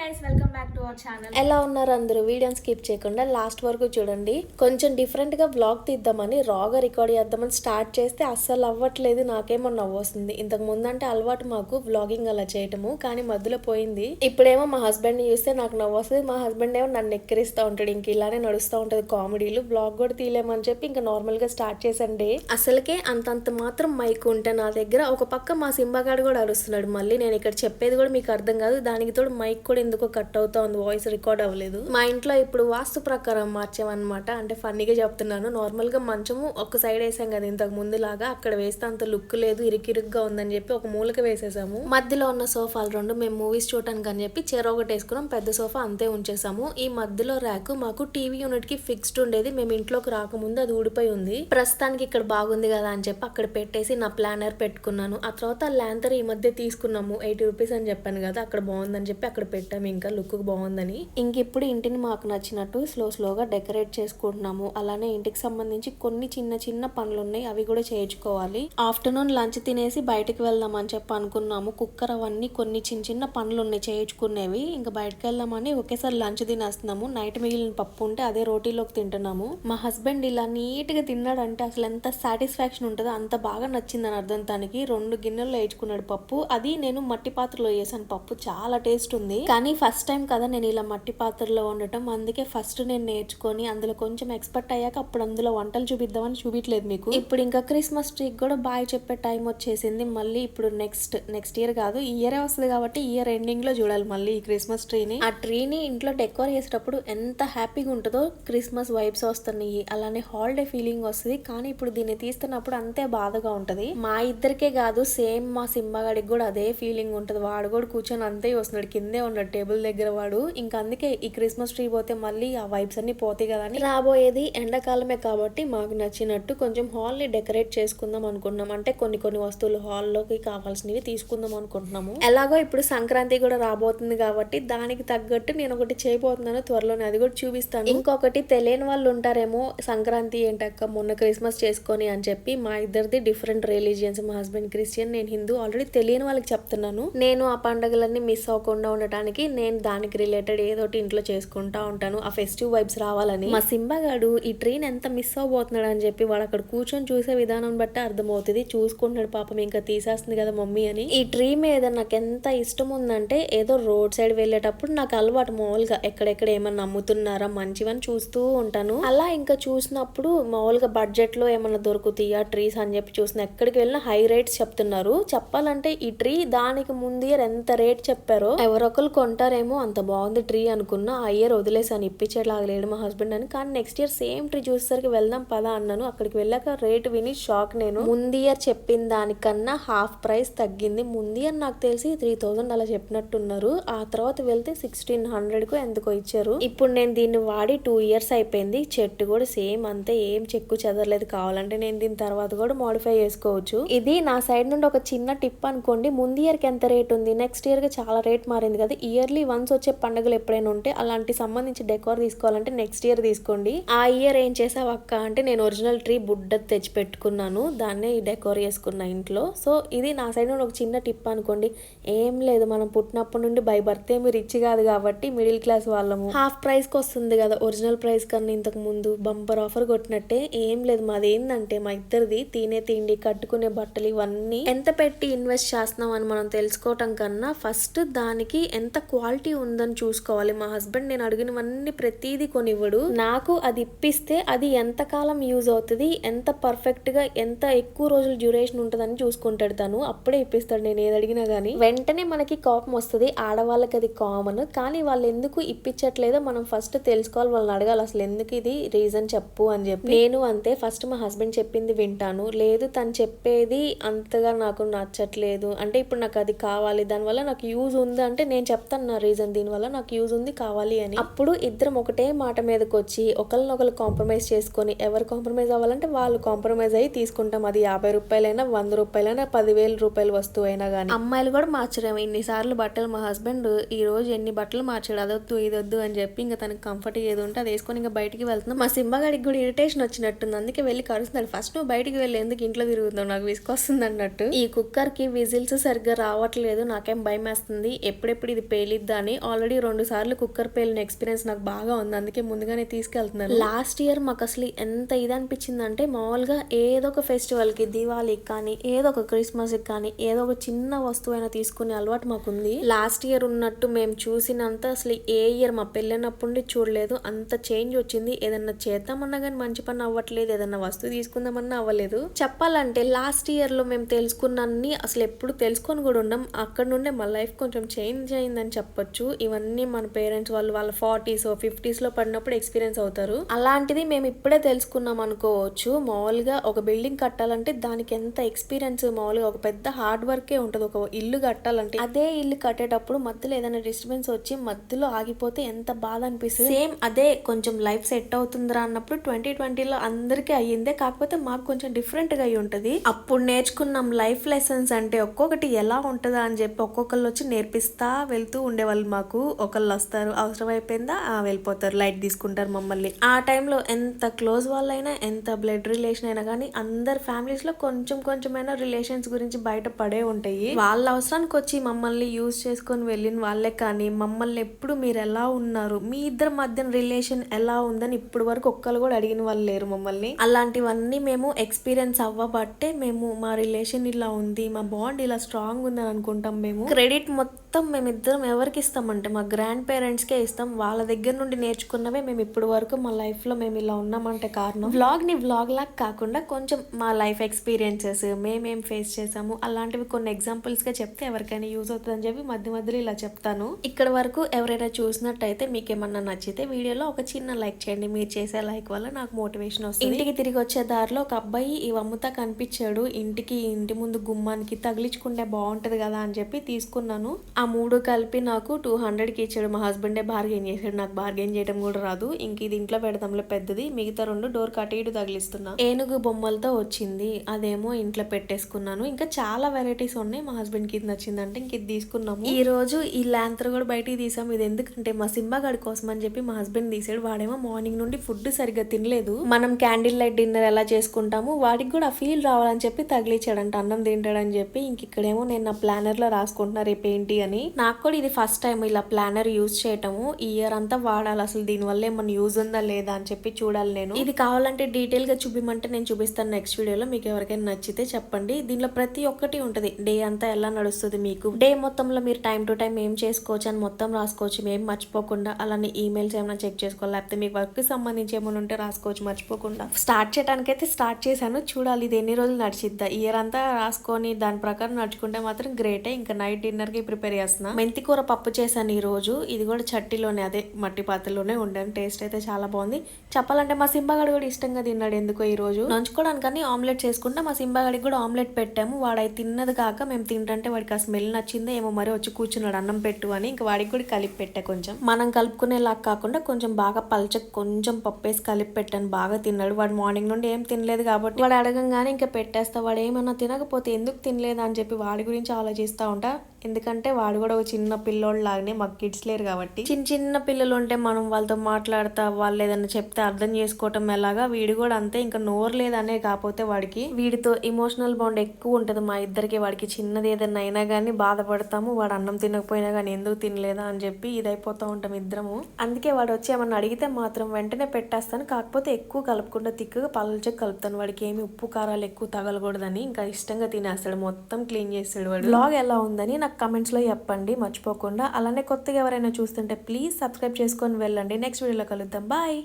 guys, welcome back to our channel ఎలా ఉన్నారు అందరూ? వీడియోని స్కిప్ చేయకుండా లాస్ట్ వరకు చూడండి. కొంచెం డిఫరెంట్గా బ్లాగ్ తీద్దామని రాగా రికార్డ్ చేద్దామని స్టార్ట్ చేస్తే అస్సలు అవ్వట్లేదు నాకేమో నవ్వు వస్తుంది. ఇంతకు ముందంటే అలవాటు మాకు బ్లాగింగ్ అలా చేయటము కానీ మధ్యలో పోయింది. ఇప్పుడేమో మా హస్బెండ్ని చూస్తే నాకు నవ్వు వస్తుంది. మా హస్బెండ్ ఏమో నన్ను ఎక్కిరిస్తూ ఉంటాడు ఇంక ఇలానే నడుస్తూ ఉంటుంది కామెడీలు. బ్లాగ్ కూడా తీయలేమని చెప్పి ఇంకా నార్మల్గా స్టార్ట్ చేసండి అసలుకే అంతంత మాత్రం మైక్ ఉంటే నా దగ్గర ఒక పక్క మా సింబాగాడు కూడా అరుస్తున్నాడు. మళ్ళీ నేను ఇక్కడ చెప్పేది కూడా మీకు అర్థం కాదు. దానికి తోడు మైక్ కూడా ఎందుకో కట్ అవుతుంది అవుతా ఉంది వాయిస్ రికార్డ్ అవ్వలేదు. మా ఇంట్లో ఇప్పుడు వాస్తు ప్రకారం మార్చామన్నమాట అంటే ఫన్నీగా చెప్తున్నాను. నార్మల్గా మంచము ఒక సైడ్ వేసాం కదా ఇంతకు ముందు లాగా అక్కడ వేస్తే అంత లుక్ లేదు ఇరికిరుగ్గా ఉందని చెప్పి ఒక మూలక వేసేసాము. మధ్యలో ఉన్న సోఫాలు రెండు మేము మూవీస్ చూడటానికి అని చెప్పి చెర ఒకటి వేసుకున్నాం పెద్ద సోఫా అంతే ఉంచేసాము. ఈ మధ్యలో ర్యాక్ మాకు టీవీ యూనిట్కి ఫిక్స్డ్ ఉండేది. మేము ఇంట్లోకి రాకముందు అది ఊడిపోయి ఉంది. ప్రస్తుతానికి ఇక్కడ బాగుంది కదా అని చెప్పి అక్కడ పెట్టేసి నా ప్లానర్ పెట్టుకున్నాను. ఆ తర్వాత ల్యాంతర్ ఈ మధ్య తీసుకున్నాము ఎయిటీ రూపీస్ అని చెప్పాను కదా అక్కడ బాగుందని చెప్పి అక్కడ పెట్టాము. ఇంకా లుక్ బాగుందని. ఇంకెప్పుడు ఇంటిని మాకు నచ్చినట్టు స్లో స్లోగా డెకరేట్ చేసుకుంటున్నాము. అలానే ఇంటికి సంబంధించి కొన్ని చిన్న చిన్న పనులు ఉన్నాయి అవి కూడా చేయించుకోవాలి. ఆఫ్టర్నూన్ లంచ్ తినేసి బయటకు వెళ్దాం అని చెప్పి అనుకున్నాము. కుక్కర్ అవన్నీ కొన్ని చిన్న చిన్న పనులు ఉన్నాయి చేయించుకునేవి. ఇంకా బయటకు వెళ్దామని ఒకేసారి లంచ్ తినేస్తున్నాము. నైట్ మిగిలిన పప్పు ఉంటే అదే రోటీలోకి తింటున్నాము. మా హస్బెండ్ ఇలా నీట్గా తిన్నాడంటే అసలు ఎంత సాటిస్ఫాక్షన్ ఉంటుందో అంత బాగా నచ్చిందని అర్థం తనకి. రెండు గిన్నెల్లో వేయించుకున్నాడు పప్పు. అది నేను మట్టి పాత్రలో వేసాను. పప్పు చాలా టేస్ట్ ఉంది. కానీ ఫస్ట్ టైం కదా నేను ఇలా మట్టి పాత్రలో వండటం అందుకే ఫస్ట్ నేను నేర్చుకొని అందులో కొంచెం ఎక్స్పర్ట్ అయ్యాక అప్పుడు అందులో వంటలు చూపిద్దామని చూపించలేదు మీకు. ఇప్పుడు ఇంకా క్రిస్మస్ ట్రీకి కూడా బాయ్ చెప్పే టైం వచ్చేసింది. మళ్ళీ ఇప్పుడు నెక్స్ట్ నెక్స్ట్ ఇయర్ కాదు ఈ ఇయర్ వస్తుంది కాబట్టి ఇయర్ ఎండింగ్లో చూడాలి మళ్ళీ ఈ క్రిస్మస్ ట్రీని ఆ ట్రీని ఇంట్లో డెకోర్ చేసేటప్పుడు ఎంత హ్యాపీగా ఉంటుందో క్రిస్మస్ వైబ్స్ వస్తున్నాయి. అలానే హాలిడే ఫీలింగ్ వస్తుంది. కానీ ఇప్పుడు దీన్ని తీస్తున్నప్పుడు అంతే బాధగా ఉంటది. మా ఇద్దరికే కాదు సేమ్ మా సింబాగాడికి కూడా అదే ఫీలింగ్ ఉంటుంది. వాడు కూడా కూర్చొని అంతే వస్తున్నాడు. కిందే ఉన్నాడు టేబుల్ దగ్గర వాడు. ఇంకా అందుకే ఈ క్రిస్మస్ ట్రీ పోతే మళ్ళీ ఆ వైబ్స్ అన్ని పోతాయి కదా అని. రాబోయేది ఎండాకాలమే కాబట్టి మాకు నచ్చినట్టు కొంచెం హాల్ని డెకరేట్ చేసుకుందాం అనుకున్నాం. అంటే కొన్ని కొన్ని వస్తువులు హాల్లోకి కావాల్సినవి తీసుకుందాం అనుకుంటున్నాము. ఎలాగో ఇప్పుడు సంక్రాంతి కూడా రాబోతుంది కాబట్టి దానికి తగ్గట్టు నేను ఒకటి చేయబోతున్నాను త్వరలోనే. అది కూడా చూపిస్తాను. ఇంకొకటి తెలియని వాళ్ళు ఉంటారేమో సంక్రాంతి ఏంటక్క మొన్న క్రిస్మస్ చేసుకొని అని చెప్పి మా ఇద్దరిది డిఫరెంట్ రిలీజియన్స్. మా హస్బెండ్ క్రిస్టియన్ నేను హిందూ. ఆల్రెడీ తెలియని వాళ్ళకి చెప్తున్నాను. నేను ఆ పండుగలన్నీ మిస్ అవ్వకుండా ఉండటానికి నేను దాని దానికి రిలేటెడ్ ఏదో ఇంట్లో చేసుకుంటా ఉంటాను. ఆ ఫెస్టివ్ వైబ్స్ రావాలని. మా సింబాగాడు ఈ ట్రైన్ ఎంత మిస్ అవబోతున్నాడు అని చెప్పి వాడు అక్కడ కూర్చొని చూసే విధానం బట్టి అర్థమవుతుంది. చూసుకుంటున్నాడు పాపం ఇంకా తీసేస్తుంది కదా మమ్మీ అని. ఈ ట్రీ మీద నాకు ఎంత ఇష్టం ఉందంటే ఏదో రోడ్ సైడ్ వెళ్ళేటప్పుడు నాకు అలవాటు మామూలుగా. ఎక్కడెక్కడ ఏమన్నా అమ్ముతున్నారా మంచివని చూస్తూ ఉంటాను. అలా ఇంకా చూసినప్పుడు మామూలుగా బడ్జెట్లో ఏమన్నా దొరుకుతాయా ట్రీస్ అని చెప్పి చూసిన ఎక్కడికి వెళ్ళినా హై రేట్స్ చెప్తున్నారు. చెప్పాలంటే ఈ ట్రీ దానికి ముందు ఎంత రేట్ చెప్పారో ఎవరొకరు కొంటారేమో అంత బాగుంది ట్రీ అనుకున్నా ఆ ఇయర్ వదిలేసాను ఇప్పించేలాగా లేడు మా హస్బెండ్ అని. కానీ నెక్స్ట్ ఇయర్ సేమ్ ట్రీ చూసేసరికి వెళ్దాం పదా అన్నాను. అక్కడికి వెళ్ళాక రేట్ విని షాక్ నేను. ముందు ఇయర్ చెప్పిన దానికన్నా హాఫ్ ప్రైస్ తగ్గింది. ముందు ఇయర్ నాకు తెలిసి త్రీ థౌసండ్ అలా చెప్పినట్టున్నారు. ఆ తర్వాత వెళ్తే సిక్స్టీన్ హండ్రెడ్కు ఎందుకో ఇచ్చారు. ఇప్పుడు నేను దీన్ని వాడి టూ ఇయర్స్ అయిపోయింది. చెట్టు కూడా సేమ్ అంతే. ఏం చెక్కు చెదరలేదు. కావాలంటే నేను దీని తర్వాత కూడా మోడిఫై చేసుకోవచ్చు. ఇది నా సైడ్ నుండి ఒక చిన్న టిప్ అనుకోండి. ముందు ఇయర్కి ఎంత రేట్ ఉంది? నెక్స్ట్ ఇయర్కి చాలా రేట్ మారింది కదా. ఇయర్లీ వన్స్ వచ్చే పండుగలు ఎప్పుడైనా ఉంటే అలాంటి సంబంధించి డెకోర్ తీసుకోవాలంటే నెక్స్ట్ ఇయర్ తీసుకోండి. ఆ ఇయర్ ఏం చేసావు అక్క అంటే నేను ఒరిజినల్ ట్రీ బుడ్డ తెచ్చి పెట్టుకున్నాను దాన్నే డెకోర్ చేసుకున్నా ఇంట్లో. సో ఇది నా సైడ్ నుండి ఒక చిన్న టిప్ అనుకోండి. ఏం లేదు మనం పుట్టినప్పటి నుండి బై బర్త్ ఏమి రిచ్ కాదు కాబట్టి మిడిల్ క్లాస్ వాళ్ళము. హాఫ్ ప్రైస్కి వస్తుంది కదా ఒరిజినల్ ప్రైస్ కన్నా ఇంతకు ముందు బంపర్ ఆఫర్ కొట్టినట్టే. ఏం లేదు మాది ఏంటంటే మా ఇద్దరిది తినే తిండి కట్టుకునే బట్టలు ఇవన్నీ ఎంత పెట్టి ఇన్వెస్ట్ చేస్తున్నాం అని మనం తెలుసుకోవటం కన్నా ఫస్ట్ దానికి ఎంత క్వాలిటీ ఉంది ఉందని చూసుకోవాలి. మా హస్బెండ్ నేను అడిగినవన్నీ ప్రతిదీ కొనివ్వడు. నాకు అది ఇప్పిస్తే అది ఎంత కాలం యూజ్ అవుతుంది ఎంత పర్ఫెక్ట్గా ఎంత ఎక్కువ రోజులు డ్యూరేషన్ ఉంటుందని చూసుకుంటాడు తను. అప్పుడే ఇప్పిస్తాడు నేను ఏది అడిగినా గానీ. వెంటనే మనకి కోపం వస్తుంది. ఆడవాళ్ళకి అది కామన్ కానీ వాళ్ళు ఎందుకు ఇప్పించట్లేదో మనం ఫస్ట్ తెలుసుకోవాలి. వాళ్ళని అడగాలి అసలు ఎందుకు ఇది? రీజన్ చెప్పు అని చెప్పి. నేను అంతే. ఫస్ట్ మా హస్బెండ్ చెప్పింది వింటాను. లేదు తను చెప్పేది అంతగా నాకు నచ్చట్లేదు. అంటే ఇప్పుడు నాకు అది కావాలి. దానివల్ల నాకు యూజ్ ఉంది అంటే నేను చెప్తాను నా రీజన్ దీనివల్ల నాకు యూజ్ ఉంది కావాలి అని. అప్పుడు ఇద్దరం ఒకటే మాట మీదకి వచ్చి ఒకరినొకరు కాంప్రమైజ్ చేసుకొని ఎవరు కాంప్రమైజ్ అవ్వాలంటే వాళ్ళు కాంప్రమైజ్ అయ్యి తీసుకుంటాం. అది యాభై రూపాయలైనా వంద రూపాయలైనా పదివేల రూపాయల వస్తువు అయినా కానీ అమ్మాయిలు కూడా మార్చలేము ఇన్నిసార్లు బట్టలు మా హస్బెండ్ ఈ రోజు ఎన్ని బట్టలు మార్చాడు? అదొద్దు ఇదొద్దు అని చెప్పి ఇంకా తనకి కంఫర్ట్ ఏది ఉంటే అది వేసుకొని ఇంకా బయటికి వెళ్తున్నాం. మా సింబగాడికి కూడా ఇరిటేషన్ వచ్చినట్టుంది. అందుకే వెళ్ళి కరుస్తున్నాడు. ఫస్ట్ నువ్వు బయటికి వెళ్ళి. ఎందుకు ఇంట్లో తిరుగుతున్నావు? నాకు విసుకొస్తుంది అన్నట్టు. ఈ కుక్కర్కి విజిల్స్ సరిగ్గా రావట్లేదు. నాకేం భయం వేస్తుంది ఎప్పుడెప్పుడు ఇది పేలి వెళ్ళిద్దా అని ఆల్రెడీ రెండు సార్లు కుక్కర్ పేలిన ఎక్స్పీరియన్స్ నాకు బాగా ఉంది. అందుకే ముందుగానే తీసుకెళ్తున్నాను. లాస్ట్ ఇయర్ మాకు అసలు ఎంత ఇది అనిపించింది అంటే మామూలుగా ఏదో ఒక ఫెస్టివల్కి దివాళీకి కానీ ఏదో ఒక క్రిస్మస్కి కానీ ఏదో ఒక చిన్న వస్తువైనా తీసుకునే అలవాటు మాకుంది. లాస్ట్ ఇయర్ ఉన్నట్టు మేము చూసినంత అసలు ఏ ఇయర్ మా పెళ్ళైనప్పుడు చూడలేదు. అంత చేంజ్ వచ్చింది. ఏదన్నా చేద్దామన్నా కానీ మంచి పని అవ్వట్లేదు. ఏదన్నా వస్తువు తీసుకుందామన్నా అవ్వలేదు. చెప్పాలంటే లాస్ట్ ఇయర్లో మేము తెలుసుకున్నీ అసలు ఎప్పుడు తెలుసుకొని కూడా ఉన్నాం అక్కడ నుండే మా లైఫ్ కొంచెం చేంజ్ అయిందని చెప్పొచ్చు. ఇవన్నీ మన పేరెంట్స్ వాళ్ళు వాళ్ళ ఫార్టీస్ ఫిఫ్టీస్లో పడినప్పుడు ఎక్స్పీరియన్స్ అవుతారు. అలాంటిది మేము ఇప్పుడే తెలుసుకున్నాం అనుకోవచ్చు. మామూలుగా ఒక బిల్డింగ్ కట్టాలంటే దానికి ఎంత ఎక్స్పీరియన్స్ మామూలుగా ఒక పెద్ద హార్డ్ వర్కే ఉంటుంది. ఒక ఇల్లు కట్టాలంటే అదే ఇల్లు కట్టేటప్పుడు మధ్యలో ఏదైనా డిస్టర్బెన్స్ వచ్చి మధ్యలో ఆగిపోతే ఎంత బాధ అనిపిస్తుంది? సేమ్ అదే కొంచెం లైఫ్ సెట్ అవుతుందిరా అన్నప్పుడు ట్వంటీ ట్వంటీలో అందరికీ అయ్యిందే. కాకపోతే మాకు కొంచెం డిఫరెంట్గా అయి ఉంటుంది. అప్పుడు నేర్చుకున్నాం లైఫ్ లెసన్స్ అంటే ఒక్కొక్కటి ఎలా ఉంటుందా అని చెప్పి ఒక్కొక్కళ్ళు వచ్చి నేర్పిస్తా వెళ్తూ ఉండేవాళ్ళు మాకు. ఒకళ్ళు వస్తారు అవసరం అయిపోయిందా వెళ్ళిపోతారు లైట్ తీసుకుంటారు మమ్మల్ని. ఆ టైంలో ఎంత క్లోజ్ వాళ్ళైనా ఎంత బ్లడ్ రిలేషన్ అయినా కానీ అందరి ఫ్యామిలీస్లో కొంచెం కొంచెమైనా రిలేషన్స్ గురించి బయట పడే ఉంటాయి. వాళ్ళ అవసరానికి వచ్చి మమ్మల్ని యూజ్ చేసుకొని వెళ్ళిన వాళ్ళే కానీ మమ్మల్ని ఎప్పుడు మీరు ఎలా ఉన్నారు మీ ఇద్దరి మధ్య రిలేషన్ ఎలా ఉందని ఇప్పుడు వరకు ఒక్కరు కూడా అడిగిన వాళ్ళు లేరు మమ్మల్ని. అలాంటివన్నీ మేము ఎక్స్పీరియన్స్ అవ్వబట్టే మేము మా రిలేషన్ ఇలా ఉంది మా బాండ్ ఇలా స్ట్రాంగ్ ఉందని అనుకుంటాం మేము. క్రెడిట్ మొత్తం మేమిద్దరం ఎవరికి ఇస్తాం? ఇస్తామంటే మా గ్రాండ్ పేరెంట్స్కే ఇస్తాం. వాళ్ళ దగ్గర నుండి నేర్చుకున్నవే మేము ఇప్పుడు వరకు మా లైఫ్లో మేము ఇలా ఉన్నామంటే కారణం. వ్లాగ్ని వ్లాగ్ లాగా కాకుండా కొంచెం మా లైఫ్ ఎక్స్పీరియన్సెస్ మేమేం ఫేస్ చేసాము అలాంటివి కొన్ని ఎగ్జాంపుల్స్గా చెప్తే ఎవరికైనా యూజ్ అవుతుందని చెప్పి మధ్య మధ్యలో ఇలా చెప్తాను. ఇక్కడ వరకు ఎవరైనా చూసినట్టయితే మీకు ఏమన్నా నచ్చితే వీడియోలో ఒక చిన్న లైక్ చేయండి. మీరు చేసే లైక్ వల్ల నాకు మోటివేషన్ వస్తుంది. ఇంటికి తిరిగి వచ్చే దారిలో ఒక అబ్బాయి ఈ అమ్ముతా కనిపించాడు. ఇంటికి ఇంటి ముందు గుమ్మానికి తగిలించుకుంటే బాగుంటది కదా అని చెప్పి తీసుకున్నాను. ఆ మూడు కలిపి నాకు టూ హండ్రెడ్కి ఇచ్చాడు. మా హస్బెండే బార్గెన్ చేశాడు. నాకు బార్గెన్ చేయడం కూడా రాదు. ఇంక ఇది ఇంట్లో పెడతాంలో పెద్దది. మిగతా రెండు డోర్ కట్టి తగిలిస్తున్నా. ఏనుగు బొమ్మలతో వచ్చింది. అదేమో ఇంట్లో పెట్టేసుకున్నాను. ఇంకా చాలా వెరైటీస్ ఉన్నాయి. మా హస్బెండ్కి ఇది నచ్చిందంటే ఇంక ఇది తీసుకున్నాము. ఈ రోజు ఈ ల్యాంతర్ కూడా బయటికి తీసాం. ఇది ఎందుకంటే మా సింబాగాడి కోసం అని చెప్పి మా హస్బెండ్ తీసాడు. వాడేమో మార్నింగ్ నుండి ఫుడ్ సరిగ్గా తినలేదు. మనం క్యాండిల్ లైట్ డిన్నర్ ఎలా చేసుకుంటాము? వాడికి కూడా ఫీల్ రావాలని చెప్పి తగిలించాడంట అన్నం తింటాడని చెప్పి ఇంక ఇక్కడేమో నేను నా ప్లానర్లో రాసుకుంటున్నా రేపు ఏంటి అని. నాకు కూడా ఇది ఫస్ట్ టైం ఇలా ప్లానర్ యూజ్ చేయటము ఈ ఇయర్ అంతా వాడాలి. అసలు దీని వల్ల ఏమన్నా యూజ్ ఉందా లేదా అని చెప్పి చూడాలి నేను. ఇది కావాలంటే డీటెయిల్గా చూపిమంటే నేను చూపిస్తాను నెక్స్ట్ వీడియోలో మీకు ఎవరికైనా నచ్చితే చెప్పండి. దీనిలో ప్రతి ఒక్కటి ఉంటుంది. డే అంతా ఎలా నడుస్తుంది మీకు? డే మొత్తంలో మీరు టైం టు టైం ఏం చేసుకోవచ్చు అని మొత్తం రాసుకోవచ్చు. మేము మర్చిపోకుండా అలానే ఈమెయిల్స్ ఏమైనా చెక్ చేసుకోవాలి. లేకపోతే మీ వర్క్కి సంబంధించి ఏమైనా ఉంటే రాసుకోవచ్చు. మర్చిపోకుండా. స్టార్ట్ చేయడానికి అయితే స్టార్ట్ చేశాను. చూడాలి ఇది ఎన్ని రోజులు నడిచిద్దా? ఇయర్ అంతా రాసుకొని దాని ప్రకారం నడుచుకుంటే మాత్రం గ్రేటే ఇంకా నైట్ డిన్నర్కి ప్రిపేర్ చేస్తున్నా. మెంతి కూర పప్పు చేశాను. చేశాను ఈరోజు. ఇది కూడా చట్టిలోనే అదే మట్టి పాత్రలోనే ఉండాను. టేస్ట్ అయితే చాలా బాగుంది. చెప్పాలంటే మా సింబాగడు కూడా ఇష్టంగా తిన్నాడు ఎందుకో ఈ రోజు నంచుకోవడానికి ఆమ్లెట్ చేసుకుంటే మా సింబాగడికి కూడా ఆమ్లెట్ పెట్టాము. వాడు తిన్నది కాక మేము తింటుంటే వాడికి ఆ స్మెల్ నచ్చిందో ఏమో మరి వచ్చి కూర్చున్నాడు అన్నం పెట్టు అని. ఇంకా వాడికి కూడా కలిపి పెట్టా కొంచెం. మనం కలుపుకునేలాగా కాకుండా కొంచెం బాగా పల్చ కొంచెం పప్పు వేసి కలిపి పెట్టాను. బాగా తిన్నాడు. వాడు మార్నింగ్ నుండి ఏం తినలేదు కాబట్టి. వాడు అడగంగానే ఇంకా పెట్టేస్తా. వాడు ఏమన్నా తినకపోతే ఎందుకు తినలేదు అని చెప్పి వాడి గురించి ఆలోచిస్తా ఉంటా. ఎందుకంటే వాడు కూడా ఒక చిన్న పిల్లోడు లాగానే మాకు కిడ్స్ లేరు కాబట్టి. చిన్న చిన్న పిల్లలు ఉంటే మనం వాళ్ళతో మాట్లాడతా వాళ్ళు ఏదైనా చెప్తే అర్థం చేసుకోవటం ఎలాగా? వీడు కూడా అంతే ఇంకా నోరు లేదనే కాకపోతే వాడికి వీడితో ఇమోషనల్ బాండ్ ఎక్కువ ఉంటది. మా ఇద్దరికి వాడికి చిన్నది ఏదైనా అయినా కానీ బాధపడతాము వాడు అన్నం తినకపోయినా కానీ ఎందుకు తినలేదా అని చెప్పి ఇదైపోతూ ఉంటాం ఇద్దరము. అందుకే వాడు వచ్చి ఏమన్నా అడిగితే మాత్రం వెంటనే పెట్టేస్తాను. కాకపోతే ఎక్కువ కలపకుండా తిక్కుగా పలుచగా కలుపుతాను. వాడికి ఏమి ఉప్పు కారాలు ఎక్కువ తగలకూడదని ఇంకా ఇష్టంగా తినేస్తాడు. మొత్తం క్లీన్ చేస్తాడు వాడు. బ్లాగ్ ఎలా ఉందని నాకు కమెంట్స్లో చెప్పండి మర్చిపోకుండా. అలానే కొత్తగా ఎవరైనా చూస్తుంటే ప్లీజ్ సబ్స్క్రైబ్ చేసుకొని వెళ్ళండి. నెక్స్ట్ వీడియోలో కలుద్దాం. బాయ్.